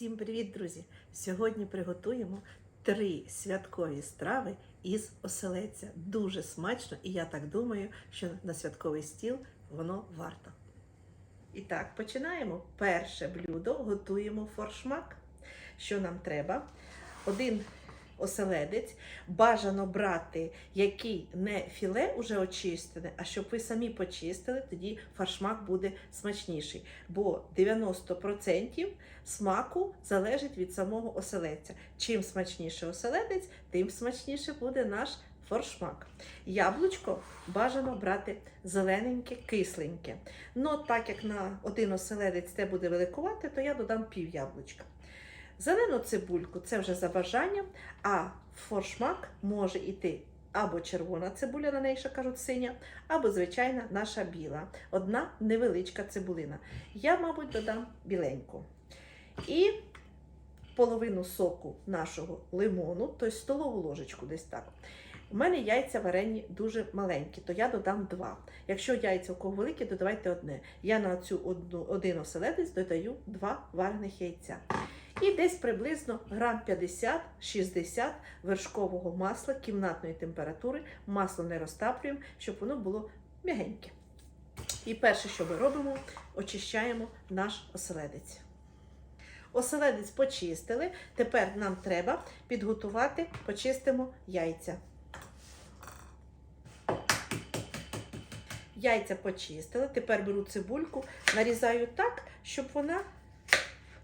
Всім привіт, друзі! Сьогодні приготуємо три святкові страви із оселедця. Дуже смачно, і я так думаю, що на святковий стіл воно варто. І так, починаємо. Перше блюдо готуємо форшмак. Що нам треба? Один оселедець. Бажано брати, який не філе уже очистене, а щоб ви самі почистили, тоді фаршмак буде смачніший. Бо 90% смаку залежить від самого оселедця. Чим смачніше оселедець, тим смачніше буде наш форшмак. Яблучко бажано брати зелененьке, кисленьке. Ну, так як на один оселедець це буде великувати, то я додам пів яблучка. Зелену цибульку це вже за бажанням, а форшмак може йти або червона цибуля, на неї ще кажуть синя, або звичайна наша біла. Одна невеличка цибулина. Я, мабуть, додам біленьку. І половину соку нашого лимону, тобто столову ложечку десь так. У мене яйця варені дуже маленькі, то я додам два. Якщо яйця у кого великі, то давайте одне. Я на цю одну, один оселедець додаю два варених яйця. І десь приблизно грам 50-60 вершкового масла кімнатної температури. Масло не розтаплюємо, щоб воно було м'ягеньке. І перше, що ми робимо, очищаємо наш оселедець. Оселедець почистили. Тепер нам треба підготувати, почистимо яйця. Яйця почистили. Тепер беру цибульку, нарізаю так, щоб вона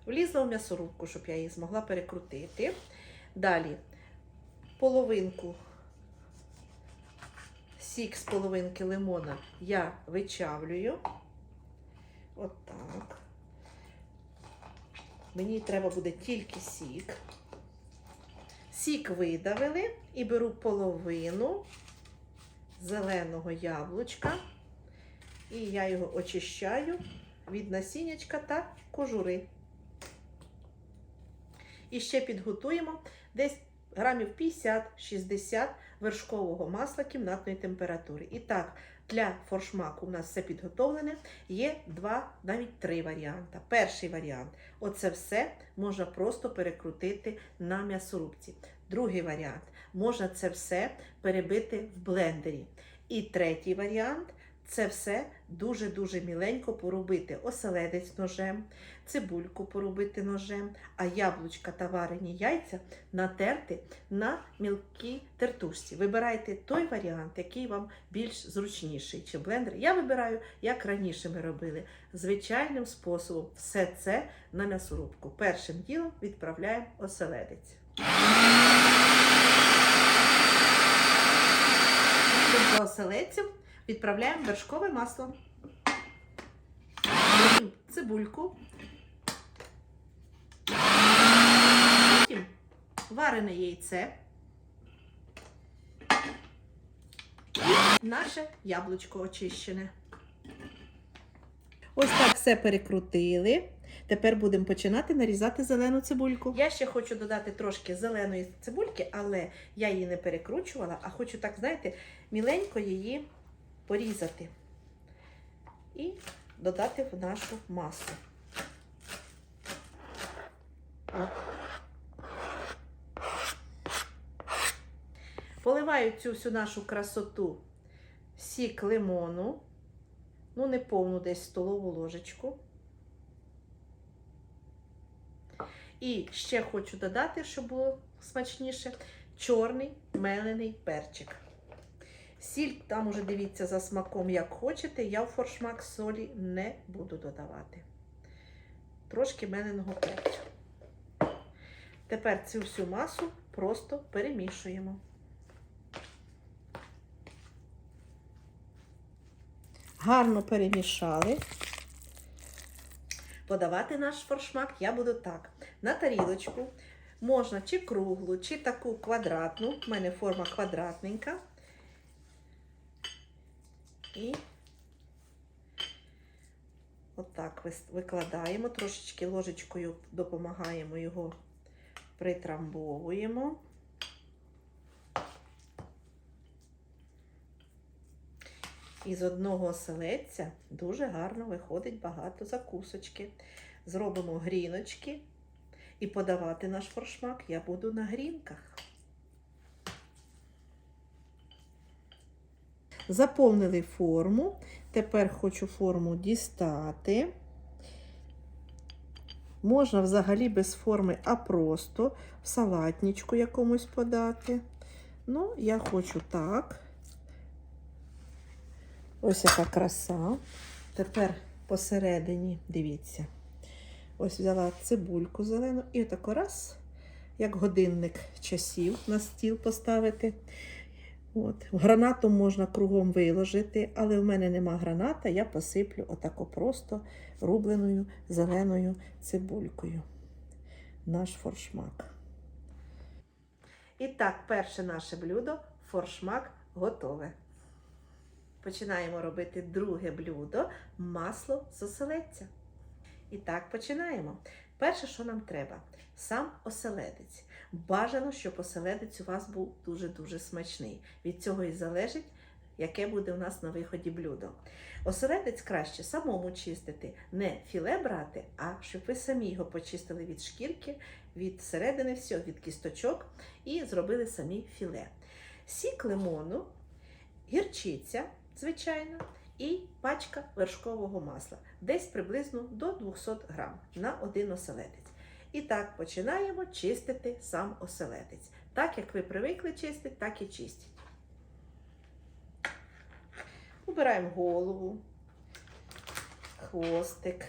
влізла в м'ясорубку, щоб я її змогла перекрутити. Далі половинку, сік з половинки лимона я вичавлюю. Отак. Мені треба буде тільки сік. Сік видавили і беру половину зеленого яблучка. І я його очищаю від насіннячка та кожури. І ще підготуємо десь грамів 50-60 вершкового масла кімнатної температури. І так, для форшмаку у нас все підготовлене. Є два, навіть три варіанти. Перший варіант оце все можна просто перекрутити на м'ясорубці. Другий варіант можна це все перебити в блендері. І третій варіант це все дуже-дуже міленько поробити оселедець ножем, цибульку поробити ножем, а яблучка та варені яйця натерти на мілкій тертушці. Вибирайте той варіант, який вам більш зручніший. Чи блендер. Я вибираю, як раніше ми робили, звичайним способом все це на м'ясорубку. Першим ділом відправляємо оселедець. Оселедців відправляємо вершкове масло. Цибульку. Потім варене яйце. І наше яблучко очищене. Ось так все перекрутили. Тепер будемо починати нарізати зелену цибульку. Я ще хочу додати трошки зеленої цибульки, але я її не перекручувала, а хочу так, знаєте, міленько її порізати і додати в нашу масу. Поливаю цю всю нашу красоту сік лимону, ну не повну десь столову ложечку. І ще хочу додати, щоб було смачніше, чорний мелений перчик. Сіль, там уже дивіться за смаком, як хочете, я в форшмак солі не буду додавати. Трошки меленого перцю. Тепер цю всю масу просто перемішуємо. Гарно перемішали. Подавати наш форшмак я буду так. На тарілочку можна чи круглу, чи таку квадратну. У мене форма квадратненька. І отак викладаємо, трошечки ложечкою допомагаємо його, притрамбовуємо. І з одного оселедця дуже гарно виходить багато закусочки. Зробимо гріночки І подавати наш форшмак я буду на грінках. Заповнили форму. Тепер хочу форму дістати. Можна взагалі без форми, а просто в салатничку якомусь подати. Ну, я хочу так. Ось яка краса. Тепер посередині, дивіться. Ось взяла цибульку зелену і отако раз, як годинник часів на стіл поставити. От. Гранату можна кругом виложити, але в мене нема граната, я посиплю отако просто рубленою зеленою цибулькою. Наш форшмак. І так, перше наше блюдо форшмак готове. Починаємо робити друге блюдо масло з оселедця. І так, починаємо. Перше, що нам треба, сам оселедець. Бажано, щоб оселедець у вас був дуже-дуже смачний. Від цього і залежить, яке буде у нас на виході блюдо. Оселедець краще самому чистити, не філе брати, а щоб ви самі його почистили від шкірки, від середини всього, від кісточок і зробили самі філе. Сік лимону, гірчиця, звичайно, і пачка вершкового масла, десь приблизно до 200 грам на один оселедець. І так починаємо чистити сам оселедець. Так як ви привикли чистити, так і чистіть. Убираємо голову, хвостик,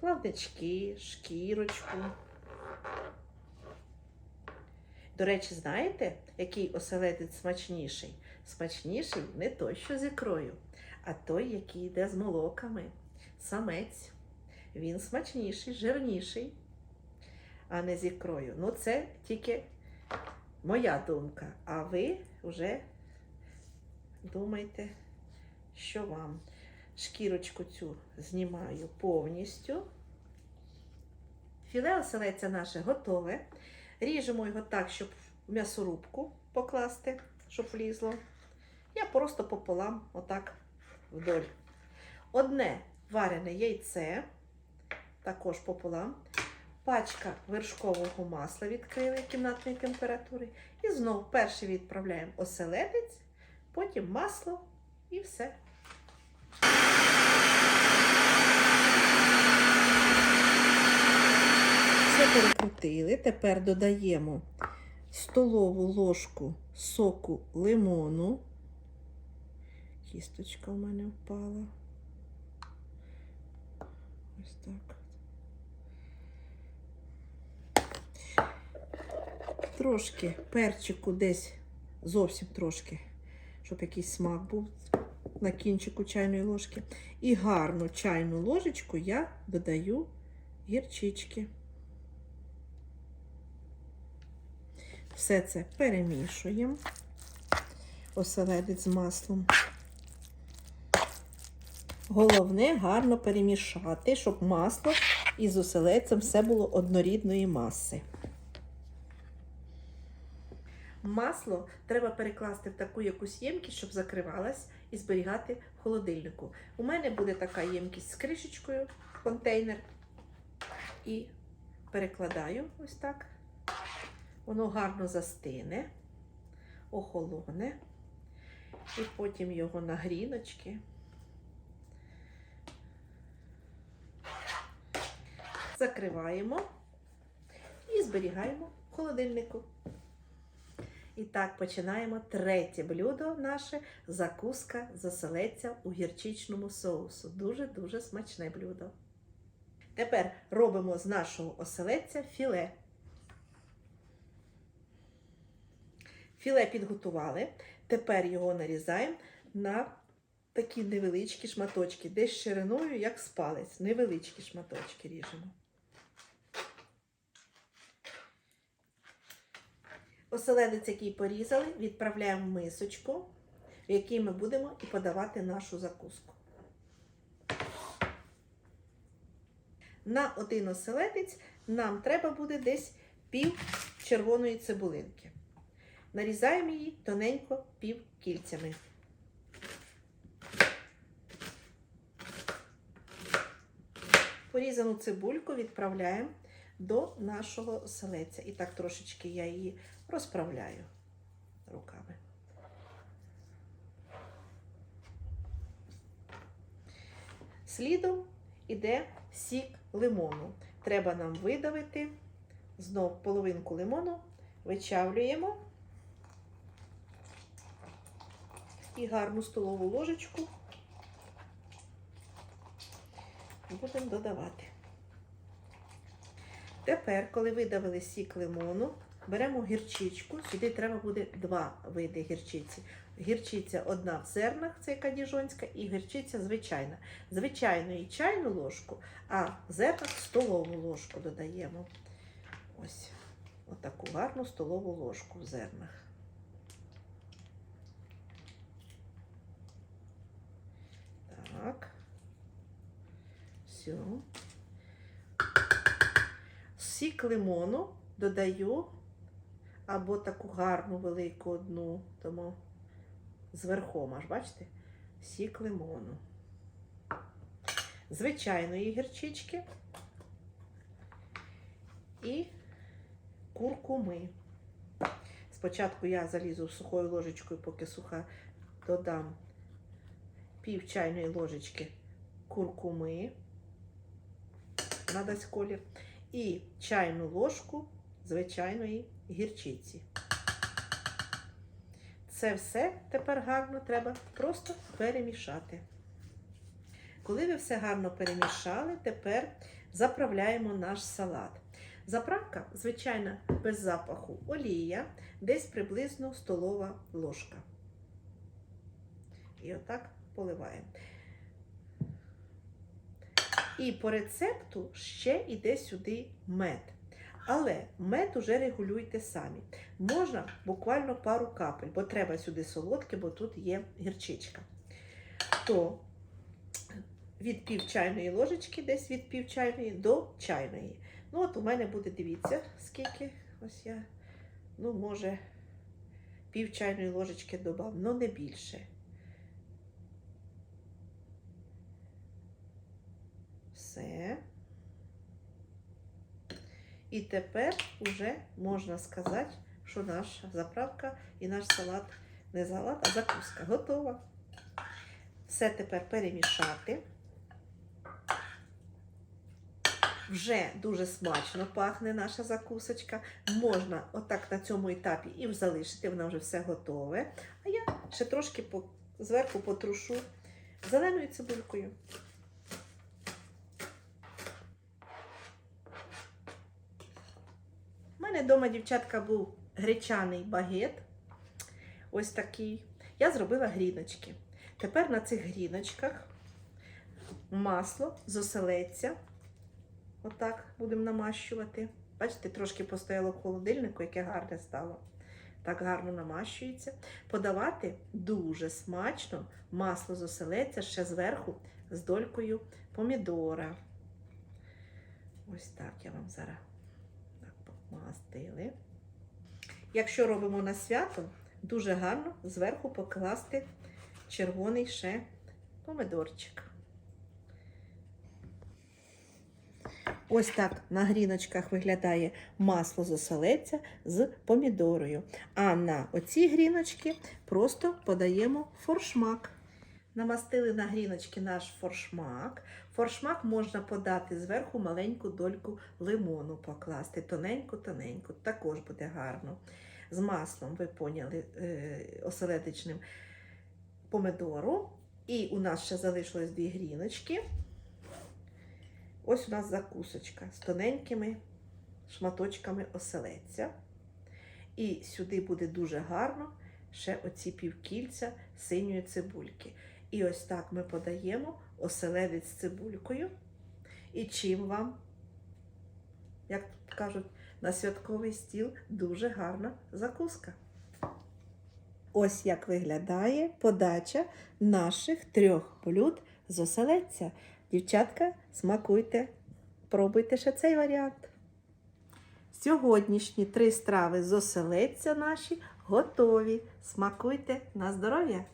плавнички, шкірочку. До речі, знаєте, який оселедець смачніший? Смачніший не той, що з ікрою, а той, який йде з молоками. Самець. Він смачніший, жирніший, а не з ікрою. Ну, це тільки моя думка. А ви вже думайте, що вам. Шкірочку цю знімаю повністю. Філе оселедця наше готове. Ріжемо його так, щоб в м'ясорубку покласти, щоб влізло. Я просто пополам, отак вдоль. Одне варене яйце, також пополам. Пачка вершкового масла відкрили кімнатної температури. І знов перший відправляємо оселедець, потім масло і все. Все перекрутили. Тепер додаємо столову ложку соку лимону. Кісточка у мене впала. Ось так. Трошки перчику десь зовсім трошки, щоб якийсь смак був на кінчику чайної ложки. І гарну чайну ложечку я додаю гірчички. Все це перемішуємо. Оселедець з маслом. Головне гарно перемішати, щоб масло із оселедцем все було однорідної маси. Масло треба перекласти в таку якусь ємкість, щоб закривалась і зберігати в холодильнику. У мене буде така ємкість з кришечкою, контейнер. І перекладаю ось так. Воно гарно застине, охолоне. І потім його на гріночки. Закриваємо і зберігаємо в холодильнику. І так починаємо третє блюдо наше закуска з оселедця у гірчичному соусу. Дуже-дуже смачне блюдо. Тепер робимо з нашого оселедця філе. Філе підготували. Тепер його нарізаємо на такі невеличкі шматочки, десь шириною, як з палець. Невеличкі шматочки ріжемо. Оселедець, який порізали, відправляємо в мисочку, в якій ми будемо і подавати нашу закуску. На один оселедець нам треба буде десь пів червоної цибулинки. Нарізаємо її тоненько пів кільцями. Порізану цибульку відправляємо до нашого оселеця. І так трошечки я її розправляю руками. Слідом іде сік лимону. Треба нам видавити знов половинку лимону, вичавлюємо і гарну столову ложечку будемо додавати. Тепер, коли видавили сік лимону, беремо гірчичку. Сюди треба буде два види гірчиці. Гірчиця одна в зернах, це яка діжонська, і гірчиця звичайна. Звичайну і чайну ложку, а в зернах столову ложку додаємо. Ось отаку гарну столову ложку в зернах. Так. Все. Сік лимону додаю або таку гарну велику одну, тому зверхом, аж бачите, сік лимону. Звичайної гірчички і куркуми. Спочатку я залізу сухою ложечкою, поки суха, додам пів чайної ложечки куркуми, надасть колір, і чайну ложку звичайної гірчиці. Це все тепер гарно треба просто перемішати. Коли ви все гарно перемішали, тепер заправляємо наш салат. Заправка, звичайно, без запаху олія, десь приблизно столова ложка. І отак поливаємо. І по рецепту ще йде сюди мед. Але мед уже регулюйте самі. Можна буквально пару капель, бо треба сюди солодке, бо тут є гірчичка. То від пів чайної ложечки, десь від пів чайної до чайної. Ну, от у мене буде, дивіться, скільки ось я, ну, може, пів чайної ложечки додав, але не більше. Все. І тепер вже можна сказати, що наша заправка і наш салат не салат, а закуска готова. Все тепер перемішати. Вже дуже смачно пахне наша закусочка. Можна отак на цьому етапі і залишити, вона вже все готове. А я ще трошки зверху потрушу зеленою цибулькою. Мене вдома, дівчатка, був гречаний багет. Ось такий. Я зробила гріночки. Тепер на цих гріночках масло з оселедця. Отак будемо намащувати. Бачите, трошки постояло в холодильнику, яке гарне стало. Так гарно намащується. Подавати дуже смачно масло з оселедця ще зверху з долькою помідора. Ось так я вам зараз так помастили. Якщо робимо на свято, дуже гарно зверху покласти червоний ще помидорчик. Ось так на гріночках виглядає масло з оселедця з помідорою. А на оці гріночки просто подаємо форшмак. Намастили на гріночки наш форшмак. Форшмак можна подати зверху маленьку дольку лимону покласти, тоненьку-тоненьку, також буде гарно. З маслом, ви поняли, е, оселедичним помидору. І у нас ще залишилось дві гріночки. Ось у нас закусочка з тоненькими шматочками оселедця. І сюди буде дуже гарно ще оці півкільця синьої цибульки. І ось так ми подаємо оселедець з цибулькою. І чим вам, як кажуть, на святковий стіл дуже гарна закуска. Ось як виглядає подача наших трьох блюд з оселедця. Дівчатка, смакуйте, пробуйте ще цей варіант. Сьогоднішні три страви з оселедця наші готові. Смакуйте на здоров'я!